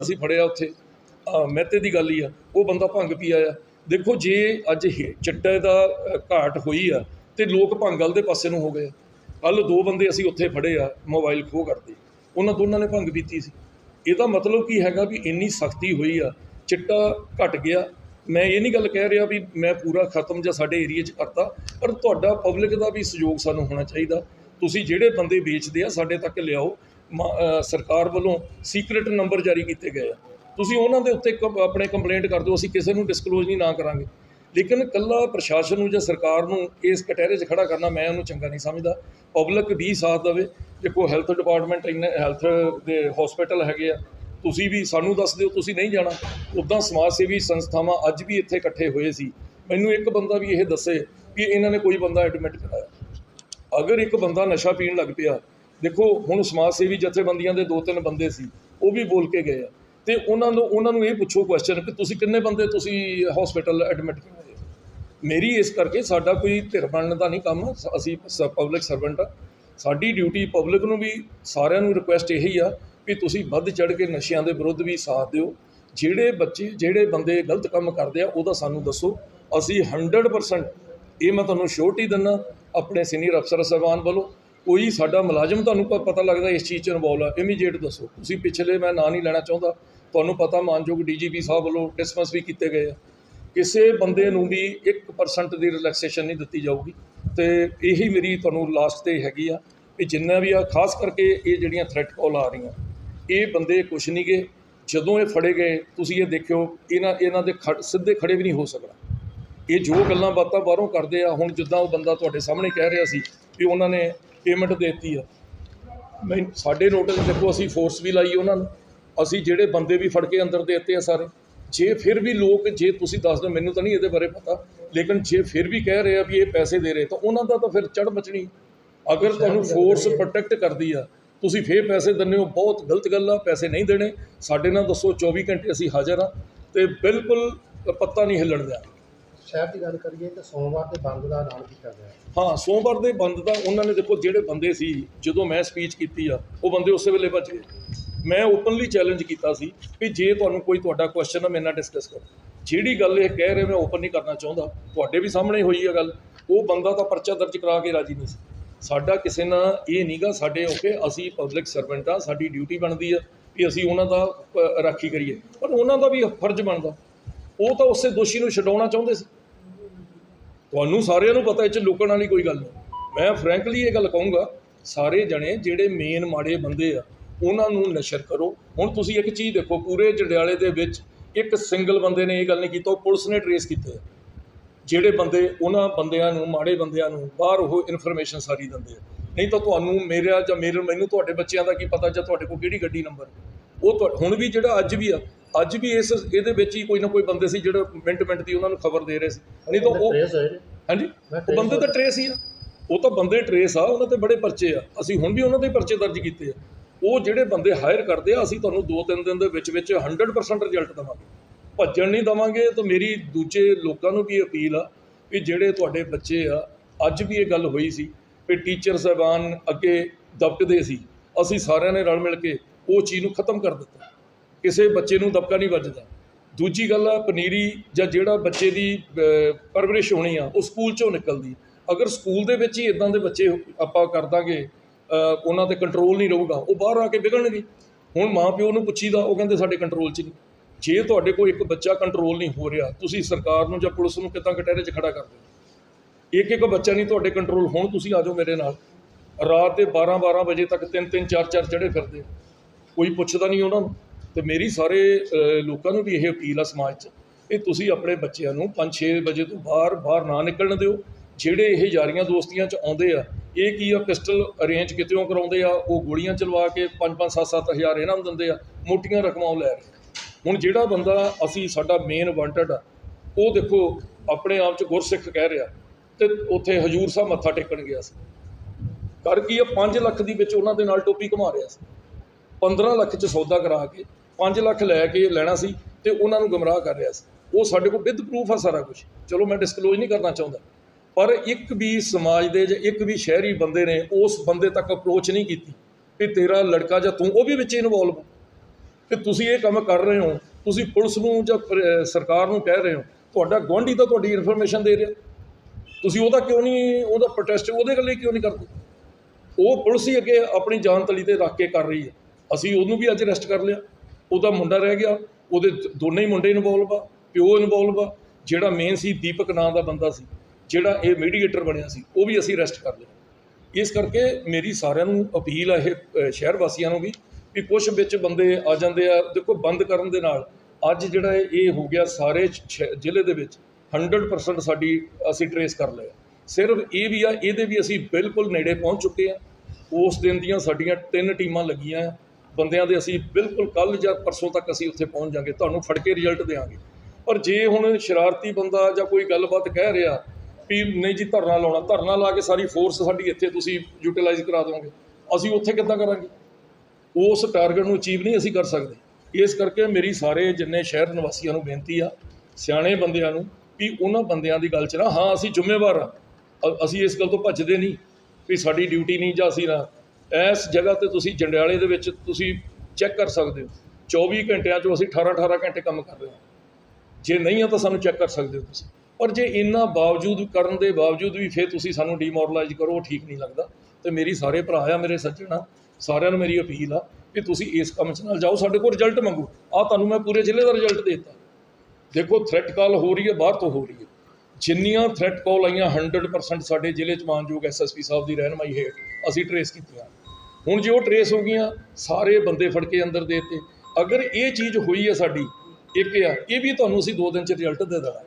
ਅਸੀਂ ਫੜਿਆ ਉੱਥੇ। ਮਹਿਤੇ ਦੀ ਗੱਲ ਹੀ ਆ। ਉਹ ਬੰਦਾ ਭੰਗ ਪੀ ਆਇਆ। ਦੇਖੋ ਜੇ ਅੱਜ ਚਿੱਟੇ ਦਾ ਘਾਟ ਹੋਈ ਆ, ਤੇ ਲੋਕ ਭੰਗ ਵਾਲ ਦੇ ਪਾਸੇ ਨੂੰ ਹੋ ਗਏ। ਕੱਲ ਦੋ ਬੰਦੇ ਅਸੀਂ ਉੱਥੇ ਫੜੇ ਆ, ਮੋਬਾਈਲ ਖੋਹ ਕਰਦੇ। ਉਹਨਾਂ ਦੋਨਾਂ ਨੇ ਭੰਗ ਪੀਤੀ ਸੀ। ਇਹਦਾ ਮਤਲਬ ਕੀ ਹੈਗਾ ਵੀ ਇੰਨੀ ਸਖਤੀ ਹੋਈ ਆ, ਚਿੱਟਾ ਘਟ ਗਿਆ। ਮੈਂ ਇਹ ਨਹੀਂ ਗੱਲ ਕਹਿ ਰਿਹਾ ਵੀ ਮੈਂ ਪੂਰਾ ਖਤਮ ਜਾਂ ਸਾਡੇ ਏਰੀਆ 'ਚ ਕਰਤਾ, ਪਰ ਤੁਹਾਡਾ ਪਬਲਿਕ ਦਾ ਵੀ ਸਹਿਯੋਗ ਸਾਨੂੰ ਹੋਣਾ ਚਾਹੀਦਾ। ਤੁਸੀਂ ਜਿਹੜੇ ਬੰਦੇ ਵੇਚਦੇ ਆ, ਸਾਡੇ ਤੱਕ ਲਿਆਓ। ਸਰਕਾਰ ਵੱਲੋਂ ਸੀਕ੍ਰੀਟ ਨੰਬਰ ਜਾਰੀ ਕੀਤੇ ਗਏ ਆ। ਤੁਸੀਂ ਉਹਨਾਂ ਦੇ ਉੱਤੇ ਕ- ਆਪਣੇ ਕੰਪਲੇਂਟ ਕਰ ਦਿਓ, ਅਸੀਂ ਕਿਸੇ ਨੂੰ ਡਿਸਕਲੋਜ਼ ਨਹੀਂ ਨਾ ਕਰਾਂਗੇ। ਲੇਕਿਨ ਕੱਲਾ ਪ੍ਰਸ਼ਾਸਨ ਨੂੰ ਜਾਂ ਸਰਕਾਰ ਨੂੰ ਇਸ ਕਟਹਿਰੇ 'ਚ ਖੜਾ ਕਰਨਾ ਮੈਂ ਉਹਨੂੰ ਚੰਗਾ ਨਹੀਂ ਸਮਝਦਾ। ਪਬਲਿਕ ਵੀ ਸਾਥ ਦੇਵੇ। ਦੇਖੋ ਹੈਲਥ ਡਿਪਾਰਟਮੈਂਟ ਇੰਨੇ ਹੈਲਥ ਦੇ ਹਸਪੀਟਲ ਹੈਗੇ ਆ। ਤੁਸੀਂ ਵੀ ਸਾਨੂੰ ਦੱਸ ਦਿਓ, ਤੁਸੀਂ ਨਹੀਂ ਜਾਣਾ। ਉੱਦਾਂ ਸਮਾਜ ਸੇਵੀ ਸੰਸਥਾਵਾਂ ਅੱਜ ਵੀ ਇੱਥੇ ਇਕੱਠੇ ਹੋਏ ਸੀ। ਮੈਨੂੰ ਇੱਕ ਬੰਦਾ ਵੀ ਇਹ ਦੱਸੇ ਵੀ ਇਹਨਾਂ ਨੇ ਕੋਈ ਬੰਦਾ ਐਡਮਿਟ ਕਰਾਇਆ। ਅਗਰ ਇੱਕ ਬੰਦਾ ਨਸ਼ਾ ਪੀਣ ਲੱਗ ਪਿਆ ਦੇਖੋ, ਹੁਣ ਸਮਾਜ ਸੇਵੀ ਜਥੇਬੰਦੀਆਂ ਦੇ ਦੋ ਤਿੰਨ ਬੰਦੇ ਸੀ, ਉਹ ਵੀ ਬੋਲ ਕੇ ਗਏ ਆ। ਤੇ ਉਹਨਾਂ ਨੂੰ ਉਹਨਾਂ ਨੂੰ ਇਹ ਪੁੱਛੋ ਕੁਐਸਚਨ ਕਿ ਤੁਸੀਂ ਕਿੰਨੇ ਬੰਦੇ ਤੁਸੀਂ ਹਸਪੀਟਲ ਐਡਮਿਟ ਕਰਵਾਏ ਮੇਰੀ ਇਸ ਕਰਕੇ ਸਾਡਾ ਕੋਈ ਧਿਰ ਬਣਨ ਦਾ ਨਹੀਂ ਕੰਮ ਸ- ਅਸੀਂ ਪਬਲਿਕ ਸਰਵੈਂਟ ਆ। ਸਾਡੀ ਡਿਊਟੀ ਪਬਲਿਕ ਨੂੰ ਵੀ ਸਾਰਿਆਂ ਨੂੰ ਰਿਕੁਐਸਟ ਇਹੀ ਆ ਵੀ ਤੁਸੀਂ ਵੱਧ ਚੜ ਕੇ ਨਸ਼ਿਆਂ ਦੇ ਵਿਰੁੱਧ ਵੀ ਸਾਥ ਦਿਓ। ਜਿਹੜੇ ਬੱਚੇ, ਜਿਹੜੇ ਬੰਦੇ ਗਲਤ ਕੰਮ ਕਰਦੇ ਆ, ਉਹਦਾ ਸਾਨੂੰ ਦੱਸੋ। ਅਸੀਂ 100% ਇਹ ਮੈਂ ਤੁਹਾਨੂੰ ਸ਼ੋਰਟੀ ਦਿੰਦਾ ਆਪਣੇ ਸੀਨੀਅਰ ਅਫਸਰ ਸਾਹਿਬਾਨ ਵੱਲੋਂ। ਕੋਈ ਸਾਡਾ ਮੁਲਾਜ਼ਮ ਤੁਹਾਨੂੰ ਪ- ਪਤਾ ਲੱਗਦਾ ਇਸ ਚੀਜ਼ 'ਚ ਇਨਵੋਲਵ ਆ ਇਮੀਡੀਏਟ ਦੱਸੋ। ਤੁਸੀਂ ਪਿਛਲੇ ਮੈਂ ਨਾਂ ਨਹੀਂ ਲੈਣਾ ਚਾਹੁੰਦਾ, ਤੁਹਾਨੂੰ ਪਤਾ ਮਾਨਯੋਗ ਡੀਜੀਪੀ ਸਾਹਿਬ ਵੱਲੋਂ ਡਿਸਮਿਸ ਵੀ ਕੀਤੇ ਗਏ ਆ। ਕਿਸੇ ਬੰਦੇ ਨੂੰ ਵੀ 1% ਦੀ ਰਿਲੈਕਸੇਸ਼ਨ ਨਹੀਂ ਦਿੱਤੀ ਜਾਊਗੀ। ਤੇ ਇਹੀ ਮੇਰੀ ਤੁਹਾਨੂੰ ਲਾਸਟ ਤੇ ਹੈਗੀ ਆ ਕਿ ਜਿੰਨਾ ਵੀ ਆ, ਖਾਸ ਕਰਕੇ ਇਹ ਜਿਹੜੀਆਂ ਥ੍ਰੈਟ ਕਾਲ ਆ ਰਹੀਆਂ, ਇਹ ਬੰਦੇ ਕੁਛ ਨਹੀਂ ਗਏ। ਜਦੋਂ ਇਹ ਫੜੇ ਗਏ, ਤੁਸੀਂ ਇਹ ਦੇਖਿਓ, ਇਹਨਾਂ ਇਹਨਾਂ ਦੇ ਖੜ- ਸਿੱਧੇ ਖੜੇ ਵੀ ਨਹੀਂ ਹੋ ਸਕਣਾ। ਇਹ ਜੋ ਗੱਲਾਂ ਬਾਤਾਂ ਬਾਹਰੋਂ ਕਰਦੇ ਆ, ਹੁਣ ਜਿੱਦਾਂ ਉਹ ਬੰਦਾ ਤੁਹਾਡੇ ਸਾਹਮਣੇ ਕਹਿ ਰਿਹਾ ਸੀ ਕਿ ਉਹਨਾਂ ਨੇ ਪੇਮੈਂਟ ਦੇਤੀ ਆ। ਮੈਂ ਸਾਡੇ ਨੋਟਿਸ ਦੇਖੋ ਅਸੀਂ ਫੋਰਸ ਵੀ ਲਾਈ ਉਹਨਾਂ ਨੂੰ। ਅਸੀਂ ਜਿਹੜੇ ਬੰਦੇ ਵੀ ਫੜ ਕੇ ਅੰਦਰ ਦੇ ਦਿੱਤੇ ਆ ਸਾਰੇ। ਜੇ ਫਿਰ ਵੀ ਲੋਕ ਜੇ ਤੁਸੀਂ ਦੱਸ ਦਿਓ ਮੈਨੂੰ ਤਾਂ ਨਹੀਂ ਇਹਦੇ ਬਾਰੇ ਪਤਾ। ਲੇਕਿਨ ਜੇ ਫਿਰ ਵੀ ਕਹਿ ਰਹੇ ਆ ਵੀ ਇਹ ਪੈਸੇ ਦੇ ਰਹੇ ਤਾਂ ਉਹਨਾਂ ਦਾ ਤਾਂ ਫਿਰ ਚੜ ਮਚਣੀ। ਅਗਰ ਤੁਹਾਨੂੰ ਫੋਰਸ ਪ੍ਰੋਟੈਕਟ ਕਰਦੀ ਆ ਤੁਸੀਂ ਫੇਰ ਪੈਸੇ ਦਿੰਦੇ ਹੋ। ਬਹੁਤ ਗਲਤ ਗੱਲ ਆ ਪੈਸੇ ਨਹੀਂ ਦੇਣੇ। ਸਾਡੇ ਨਾਲ ਦੱਸੋ 24 ਘੰਟੇ ਅਸੀਂ ਹਾਜ਼ਰ ਆ। ਤੇ ਬਿਲਕੁਲ ਪੱਤਾ ਨਹੀਂ ਹਿੱਲਣ ਦਿਆ। ਸ਼ਹਿਰ ਦੀ ਗੱਲ ਕਰੀਏ ਤਾਂ ਸੋਮਵਾਰ ਦੇ ਬੰਦ ਦਾ ਐਲਾਨ ਕੀਤਾ ਗਿਆ। ਹਾਂ, ਸੋਮਵਾਰ ਦੇ ਬੰਦ ਦਾ ਉਹਨਾਂ ਨੇ ਦੇਖੋ, ਜਿਹੜੇ ਬੰਦੇ ਸੀ, ਜਦੋਂ ਮੈਂ ਸਪੀਚ ਕੀਤੀ ਆ, ਉਹ ਬੰਦੇ ਉਸੇ ਵੇਲੇ ਬਚ ਗਏ। ਮੈਂ ਓਪਨਲੀ ਚੈਲੰਜ ਕੀਤਾ ਸੀ ਵੀ ਜੇ ਤੁਹਾਨੂੰ ਕੋਈ ਤੁਹਾਡਾ ਕੁਐਸਚਨ ਆ, ਮੇਰੇ ਨਾਲ ਡਿਸਕਸ ਕਰੋ। ਜਿਹੜੀ ਗੱਲ ਇਹ ਕਹਿ ਰਹੇ, ਮੈਂ ਓਪਨ ਨਹੀਂ ਕਰਨਾ ਚਾਹੁੰਦਾ। ਤੁਹਾਡੇ ਵੀ ਸਾਹਮਣੇ ਹੋਈ ਆ ਗੱਲ। ਉਹ ਬੰਦਾ ਤਾਂ ਪਰਚਾ ਦਰਜ ਕਰਾ ਕੇ ਰਾਜੀ ਨਹੀਂ ਸੀ। ਸਾਡਾ ਕਿਸੇ ਨਾਲ ਇਹ ਨਹੀਂਗਾ ਸਾਡੇ ਓਕੇ, ਅਸੀਂ ਪਬਲਿਕ ਸਰਵੈਂਟ ਆ, ਸਾਡੀ ਡਿਊਟੀ ਬਣਦੀ ਆ ਵੀ ਅਸੀਂ ਉਹਨਾਂ ਦਾ ਰਾਖੀ ਕਰੀਏ। ਪਰ ਉਹਨਾਂ ਦਾ ਵੀ ਫਰਜ਼ ਬਣਦਾ। ਉਹ ਤਾਂ ਉਸੇ ਦੋਸ਼ੀ ਨੂੰ ਛਡਾਉਣਾ ਚਾਹੁੰਦੇ ਸੀ। ਤੁਹਾਨੂੰ ਸਾਰਿਆਂ ਨੂੰ ਪਤਾ ਇਹ ਚ ਲੁਕਣ ਵਾਲੀ ਕੋਈ ਗੱਲ ਨਹੀਂ। ਮੈਂ ਫਰੈਂਕਲੀ ਇਹ ਗੱਲ ਕਹੂੰਗਾ, ਸਾਰੇ ਜਣੇ ਜਿਹੜੇ ਮੇਨ ਮਾੜੇ ਬੰਦੇ ਆ, ਉਹਨਾਂ ਨੂੰ ਨਸ਼ਰ ਕਰੋ। ਹੁਣ ਤੁਸੀਂ ਇੱਕ ਚੀਜ਼ ਦੇਖੋ, ਪੂਰੇ ਜੰਡਿਆਲੇ ਦੇ ਵਿੱਚ ਇੱਕ ਸਿੰਗਲ ਬੰਦੇ ਨੇ ਇਹ ਗੱਲ ਨਹੀਂ ਕੀਤਾ, ਉਹ ਪੁਲਿਸ ਨੇ ਟਰੇਸ ਕੀਤੇ ਜਿਹੜੇ ਬੰਦੇ, ਉਹਨਾਂ ਬੰਦਿਆਂ ਨੂੰ, ਮਾੜੇ ਬੰਦਿਆਂ ਨੂੰ ਬਾਹਰ ਉਹ ਇਨਫੋਰਮੇਸ਼ਨ ਸਾਰੀ ਦਿੰਦੇ ਆ। ਨਹੀਂ ਤਾਂ ਤੁਹਾਨੂੰ ਮੇਰਾ ਜਾਂ ਮੇਰੇ, ਮੈਨੂੰ ਤੁਹਾਡੇ ਬੱਚਿਆਂ ਦਾ ਕੀ ਪਤਾ ਜਾਂ ਤੁਹਾਡੇ ਕੋਲ ਕਿਹੜੀ ਗੱਡੀ ਨੰਬਰ ਉਹ ਤੁਹਾ- ਹੁਣ ਵੀ ਜਿਹੜਾ ਅੱਜ ਵੀ ਆ ਅੱਜ ਵੀ ਇਸ ਇਹਦੇ ਵਿੱਚ ਹੀ ਕੋਈ ਨਾ ਕੋਈ ਬੰਦੇ ਸੀ ਜਿਹੜੇ ਮਿੰਟ ਮਿੰਟ ਦੀ ਉਹਨਾਂ ਨੂੰ ਖਬਰ ਦੇ ਰਹੇ ਸੀ। ਨਹੀਂ ਤਾਂ ਉਹ ਹਾਂਜੀ? ਉਹ ਬੰਦੇ ਤਾਂ ਟਰੇਸ ਹੀ ਆ। ਉਹ ਤਾਂ ਬੰਦੇ ਟਰੇਸ ਆ ਉਹਨਾਂ ਤੇ ਬੜੇ ਪਰਚੇ ਆ। ਅਸੀਂ ਹੁਣ ਵੀ ਉਹਨਾਂ ਦੇ ਪਰਚੇ ਦਰਜ ਕੀਤੇ ਆ। ਉਹ ਜਿਹੜੇ ਬੰਦੇ ਹਾਇਰ ਕਰਦੇ ਆ ਅਸੀਂ ਤੁਹਾਨੂੰ 2-3 ਦਿਨ ਦੇ ਵਿੱਚ ਵਿੱਚ 100% ਰਿਜ਼ਲਟ ਦੇਵਾਂਗੇ। ਭੱਜਣ ਨਹੀਂ ਦੇਵਾਂਗੇ ਤਾਂ ਮੇਰੀ ਦੂਜੇ ਲੋਕਾਂ ਨੂੰ ਵੀ ਅਪੀਲ ਆ ਵੀ ਜਿਹੜੇ ਤੁਹਾਡੇ ਬੱਚੇ ਆ ਅੱਜ ਵੀ ਇਹ ਗੱਲ ਹੋਈ ਸੀ ਵੀ ਟੀਚਰ ਸਾਹਿਬਾਨ ਅੱਗੇ ਦਬਕਦੇ ਸੀ। ਅਸੀਂ ਸਾਰਿਆਂ ਨੇ ਰਲ ਮਿਲ ਕੇ ਉਹ ਚੀਜ਼ ਨੂੰ ਖਤਮ ਕਰ ਦਿੱਤਾ। ਕਿਸੇ ਬੱਚੇ ਨੂੰ ਦਬਕਾ ਨਹੀਂ ਵੱਜਦਾ। ਦੂਜੀ ਗੱਲ ਆ, ਪਨੀਰੀ ਜਾਂ ਜਿਹੜਾ ਬੱਚੇ ਦੀ ਪਰਵਰਿਸ਼ ਹੋਣੀ ਆ, ਉਹ ਸਕੂਲ ਚੋਂ ਨਿਕਲਦੀ। ਅਗਰ ਸਕੂਲ ਦੇ ਵਿੱਚ ਹੀ ਇਦਾਂ ਦੇ ਬੱਚੇ ਆਪਾਂ ਕਰ ਦਾਂਗੇ ਉਹਨਾਂ ਤੇ ਕੰਟਰੋਲ ਨਹੀਂ ਰਹੂਗਾ, ਉਹ ਬਾਹਰ ਆ ਕੇ ਵਿਗੜਨਗੇ। ਹੁਣ ਮਾਂ ਪਿਓ ਨੂੰ ਪੁੱਛੀਦਾ, ਉਹ ਕਹਿੰਦੇ ਸਾਡੇ ਕੰਟਰੋਲ 'ਚ ਨਹੀਂ। ਜੇ ਤੁਹਾਡੇ ਕੋਲ ਇੱਕ ਬੱਚਾ ਕੰਟਰੋਲ ਨਹੀਂ ਹੋ ਰਿਹਾ, ਤੁਸੀਂ ਸਰਕਾਰ ਨੂੰ ਜਾਂ ਪੁਲਿਸ ਨੂੰ ਕਿੱਦਾਂ ਕਟਹਿਰੇ 'ਚ ਖੜਾ ਕਰਦੇ ਹੋ? ਇੱਕ ਇੱਕ ਬੱਚਾ ਨਹੀਂ ਤੁਹਾਡੇ ਕੰਟਰੋਲ ਹੁਣ ਤੁਸੀਂ ਆ ਜਾਓ ਮੇਰੇ ਨਾਲ। ਰਾਤ ਦੇ 12 12 ਵਜੇ ਤੱਕ ਤਿੰਨ ਤਿੰਨ ਚਾਰ ਚਾਰ ਚੜੇ ਫਿਰਦੇ। ਕੋਈ ਪੁੱਛਦਾ ਨਹੀਂ ਉਹਨਾਂ ਨੂੰ। ਤੇ ਮੇਰੀ ਸਾਰੇ ਲੋਕਾਂ ਨੂੰ ਵੀ ਇਹ ਅਪੀਲ ਆ ਸਮਾਜ 'ਚ ਇਹ ਤੁਸੀਂ ਆਪਣੇ ਬੱਚਿਆਂ ਨੂੰ 5-6 ਵਜੇ ਤੋਂ ਬਾਹਰ ਬਾਹਰ ਨਾ ਨਿਕਲਣ ਦਿਓ। ਜਿਹੜੇ ਇਹ ਯਾਰੀਆਂ ਦੋਸਤੀਆਂ 'ਚ ਆਉਂਦੇ ਆ, ਇਹ ਕੀ ਆ, ਪਿਸਟਲ ਅਰੇਂਜ ਕਿਤੇੋਂ ਕਰਾਉਂਦੇ ਆ, ਉਹ ਗੋਲੀਆਂ ਚਲਵਾ ਕੇ 5-5 7-7 ਹਜ਼ਾਰ ਇਹਨਾਂ ਨੂੰ ਦਿੰਦੇ ਆ, ਮੋਟੀਆਂ ਰਕਮਾਂ ਉਹ ਲੈ ਰਹੇ। ਹੁਣ ਜਿਹੜਾ ਬੰਦਾ, ਅਸੀਂ ਸਾਡਾ ਮੇਨ ਵਾਂਟਡ ਆ, ਉਹ ਦੇਖੋ ਆਪਣੇ ਆਪ 'ਚ ਗੁਰਸਿੱਖ ਕਹਿ ਰਿਹਾ ਤੇ ਉੱਥੇ ਹਜੂਰ ਸਾਹਿਬ ਮੱਥਾ ਟੇਕਣ ਗਿਆ ਸੀ। ਕਰ ਕੀ ਆ 5 ਲੱਖ ਦੀ ਵਿੱਚ ਉਹਨਾਂ ਦੇ ਨਾਲ ਟੋਪੀ ਘੁਮਾ ਰਿਹਾ ਸੀ। 15 ਲੱਖ ਚ ਸੌਦਾ ਕਰਾ ਕੇ 5 ਲੱਖ ਲੈ ਕੇ ਲੈਣਾ ਸੀ ਤੇ ਉਹਨਾਂ ਨੂੰ ਗਮਰਾਹ ਕਰ ਰਿਹਾ ਸੀ। ਉਹ ਸਾਡੇ ਕੋਲ ਵਿਦ ਪ੍ਰੂਫ ਆ ਸਾਰਾ ਕੁਝ ਚਲੋ ਮੈਂ ਡਿਸਕਲੋਜ਼ ਨਹੀਂ ਕਰਨਾ ਚਾਹੁੰਦਾ। ਪਰ ਇੱਕ ਵੀ ਸਮਾਜ ਦੇ ਜਾਂ ਇੱਕ ਵੀ ਸ਼ਹਿਰੀ ਬੰਦੇ ਨੇ ਉਸ ਬੰਦੇ ਤੱਕ ਅਪਰੋਚ ਨਹੀਂ ਕੀਤੀ ਕਿ ਤੇਰਾ ਲੜਕਾ ਜਾਂ ਤੂੰ, ਉਹ ਵੀ ਵਿੱਚ ਇਨਵੋਲਵ ਕਿ ਤੁਸੀਂ ਇਹ ਕੰਮ ਕਰ ਰਹੇ ਹੋ, ਤੁਸੀਂ ਪੁਲਿਸ ਨੂੰ ਜਾਂ ਸਰਕਾਰ ਨੂੰ ਕਹਿ ਰਹੇ ਹੋ, ਤੁਹਾਡਾ ਗੁਆਂਢੀ ਤਾਂ ਤੁਹਾਡੀ ਇਨਫੋਰਮੇਸ਼ਨ ਦੇ ਰਿਹਾ। ਤੁਸੀਂ ਉਹਦਾ ਕਿਉਂ ਨਹੀਂ, ਉਹਦਾ ਪ੍ਰੋਟੈਸਟ ਉਹਦੇ ਗੱਲੇ ਕਿਉਂ ਨਹੀਂ ਕਰਦੇ? ਉਹ ਪੁਲਿਸ ਹੀ ਅੱਗੇ ਆਪਣੀ ਜਾਨ ਤਲੀ ਤੇ ਰੱਖ ਕੇ ਕਰ ਰਹੀ ਹੈ। ਅਸੀਂ ਉਹਨੂੰ ਵੀ ਅੱਜ ਅਰੈਸਟ ਕਰ ਲਿਆ। ਉਹਦਾ ਮੁੰਡਾ ਰਹਿ ਗਿਆ, ਉਹਦੇ ਦੋਨੇ ਹੀ ਮੁੰਡੇ ਇਨਵੋਲਵ ਆ, ਪਿਓ ਇਨਵੋਲਵ ਆ, ਜਿਹੜਾ ਮੇਨ ਸੀ ਦੀਪਕ ਨਾਂ ਦਾ ਬੰਦਾ ਸੀ, ਜਿਹੜਾ ਇਹ ਮੀਡੀਏਟਰ ਬਣਿਆ ਸੀ, ਉਹ ਵੀ ਅਸੀਂ ਅਰੈਸਟ ਕਰ ਲਿਆ। ਇਸ ਕਰਕੇ ਮੇਰੀ ਸਾਰਿਆਂ ਨੂੰ ਅਪੀਲ ਆ ਇਹ ਸ਼ਹਿਰ ਵਾਸੀਆਂ ਨੂੰ ਵੀ ਵੀ ਕੁਝ ਵਿੱਚ ਬੰਦੇ ਆ ਜਾਂਦੇ ਆ, ਦੇਖੋ ਬੰਦ ਕਰਨ ਦੇ ਨਾਲ ਅੱਜ ਜਿਹੜਾ ਇਹ ਇਹ ਹੋ ਗਿਆ ਸਾਰੇ ਜ਼ਿਲ੍ਹੇ ਦੇ ਵਿੱਚ 100% ਸਾਡੀ ਅਸੀਂ ਟਰੇਸ ਕਰ ਲਿਆ ਸਿਰਫ ਇਹ ਵੀ ਆ, ਇਹਦੇ ਵੀ ਅਸੀਂ ਬਿਲਕੁਲ ਨੇੜੇ ਪਹੁੰਚ ਚੁੱਕੇ ਆ। ਉਸ ਦਿਨ ਦੀਆਂ ਸਾਡੀਆਂ ਤਿੰਨ ਟੀਮਾਂ ਲੱਗੀਆਂ ਆ। ਬੰਦਿਆਂ ਦੇ ਅਸੀਂ ਬਿਲਕੁਲ ਕੱਲ ਜਾਂ ਪਰਸੋਂ ਤੱਕ ਅਸੀਂ ਉੱਥੇ ਪਹੁੰਚ ਜਾਾਂਗੇ ਤੁਹਾਨੂੰ ਫੜ ਕੇ ਰਿਜ਼ਲਟ ਦੇਵਾਂਗੇ। ਪਰ ਜੇ ਹੁਣ ਸ਼ਰਾਰਤੀ ਬੰਦਾ ਜਾਂ ਕੋਈ ਗੱਲਬਾਤ ਕਹਿ ਰਿਹਾ ਵੀ ਨਹੀਂ ਜੀ ਧਰਨਾ ਲਾਉਣਾ, ਧਰਨਾ ਲਾ ਕੇ ਸਾਰੀ ਫੋਰਸ ਸਾਡੀ ਇੱਥੇ ਤੁਸੀਂ ਯੂਟਿਲਾਈਜ਼ ਕਰਾ ਦੋਗੇ ਅਸੀਂ ਉੱਥੇ ਕਿੱਦਾਂ ਕਰਾਂਗੇ? ਉਸ ਟਾਰਗੇਟ ਨੂੰ ਅਚੀਵ ਨਹੀਂ ਅਸੀਂ ਕਰ ਸਕਦੇ। ਇਸ ਕਰਕੇ ਮੇਰੀ ਸਾਰੇ ਜਿੰਨੇ ਸ਼ਹਿਰ ਨਿਵਾਸੀਆਂ ਨੂੰ ਬੇਨਤੀ ਆ, ਸਿਆਣੇ ਬੰਦਿਆਂ ਨੂੰ ਵੀ ਉਹਨਾਂ ਬੰਦਿਆਂ ਦੀ ਗੱਲ 'ਚ ਨਾ, ਹਾਂ, ਅਸੀਂ ਜ਼ਿੰਮੇਵਾਰ ਆ। ਅਸੀਂ ਇਸ ਗੱਲ ਤੋਂ ਭੱਜਦੇ ਨਹੀਂ ਵੀ ਸਾਡੀ ਡਿਊਟੀ ਨਹੀਂ ਜਾਂ ਅਸੀਂ ਨਾ ਇਸ ਜਗ੍ਹਾ ਤੇ ਤੁਸੀਂ ਜੰਡਿਆਲੇ ਦੇ ਵਿੱਚ ਤੁਸੀਂ ਚੈੱਕ ਕਰ ਸਕਦੇ ਹੋ। 24 ਘੰਟਿਆਂ 'ਚੋਂ ਅਸੀਂ 18 18 ਘੰਟੇ ਕੰਮ ਕਰ ਰਹੇ ਹਾਂ। ਜੇ ਨਹੀਂ ਆ ਤਾਂ ਸਾਨੂੰ ਚੈੱਕ ਕਰ ਸਕਦੇ ਹੋ ਤੁਸੀਂ। ਪਰ ਜੇ ਇੰਨਾ ਬਾਵਜੂਦ ਕਰਨ ਦੇ ਬਾਵਜੂਦ ਵੀ ਫਿਰ ਤੁਸੀਂ ਸਾਨੂੰ ਡੀਮੋਰਲਾਈਜ਼ ਕਰੋ, ਉਹ ਠੀਕ ਨਹੀਂ ਲੱਗਦਾ। ਤੇ ਮੇਰੀ ਸਾਰੇ ਭਰਾ ਆ, ਮੇਰੇ ਸੱਜਣ ਆ, ਸਾਰਿਆਂ ਨੂੰ ਮੇਰੀ ਅਪੀਲ ਆ ਕਿ ਤੁਸੀਂ ਇਸ ਕੰਮ 'ਚ ਨਾਲ ਜਾਓ, ਸਾਡੇ ਕੋਲ ਰਿਜ਼ਲਟ ਮੰਗੋ। ਆ ਤੁਹਾਨੂੰ ਮੈਂ ਪੂਰੇ ਜ਼ਿਲ੍ਹੇ ਦਾ ਰਿਜ਼ਲਟ ਦੇ ਦਿੱਤਾ। ਦੇਖੋ ਥ੍ਰੈਟ ਕਾਲ ਹੋ ਰਹੀ ਹੈ, ਬਾਹਰ ਤੋਂ ਹੋ ਰਹੀ ਹੈ। ਜਿੰਨੀਆਂ ਥ੍ਰੈਟ ਕਾਲ ਆਈਆਂ 100% ਸਾਡੇ ਜ਼ਿਲ੍ਹੇ 'ਚ ਮਾਨਯੋਗ ਐਸਐਸਪੀ ਸਾਹਿਬ ਦੀ ਰਹਿਨਮਾਈ ਹੇਠ। ਅਸੀਂ ਟਰੇਸ ਕੀਤੀਆਂ। ਹੁਣ ਜੇ ਉਹ ਟਰੇਸ ਹੋ ਗਈਆਂ, ਸਾਰੇ ਬੰਦੇ ਫੜ ਕੇ ਅੰਦਰ ਦੇ ਦਿੱਤੇ। ਅਗਰ ਇਹ ਚੀਜ਼ ਹੋਈ ਹੈ ਸਾਡੀ, ਇੱਕ ਆ, ਇਹ ਵੀ ਤੁਹਾਨੂੰ ਅਸੀਂ ਦੋ ਦਿਨ 'ਚ ਰਿਜ਼ਲਟ ਦੇ ਦੇਣਾ।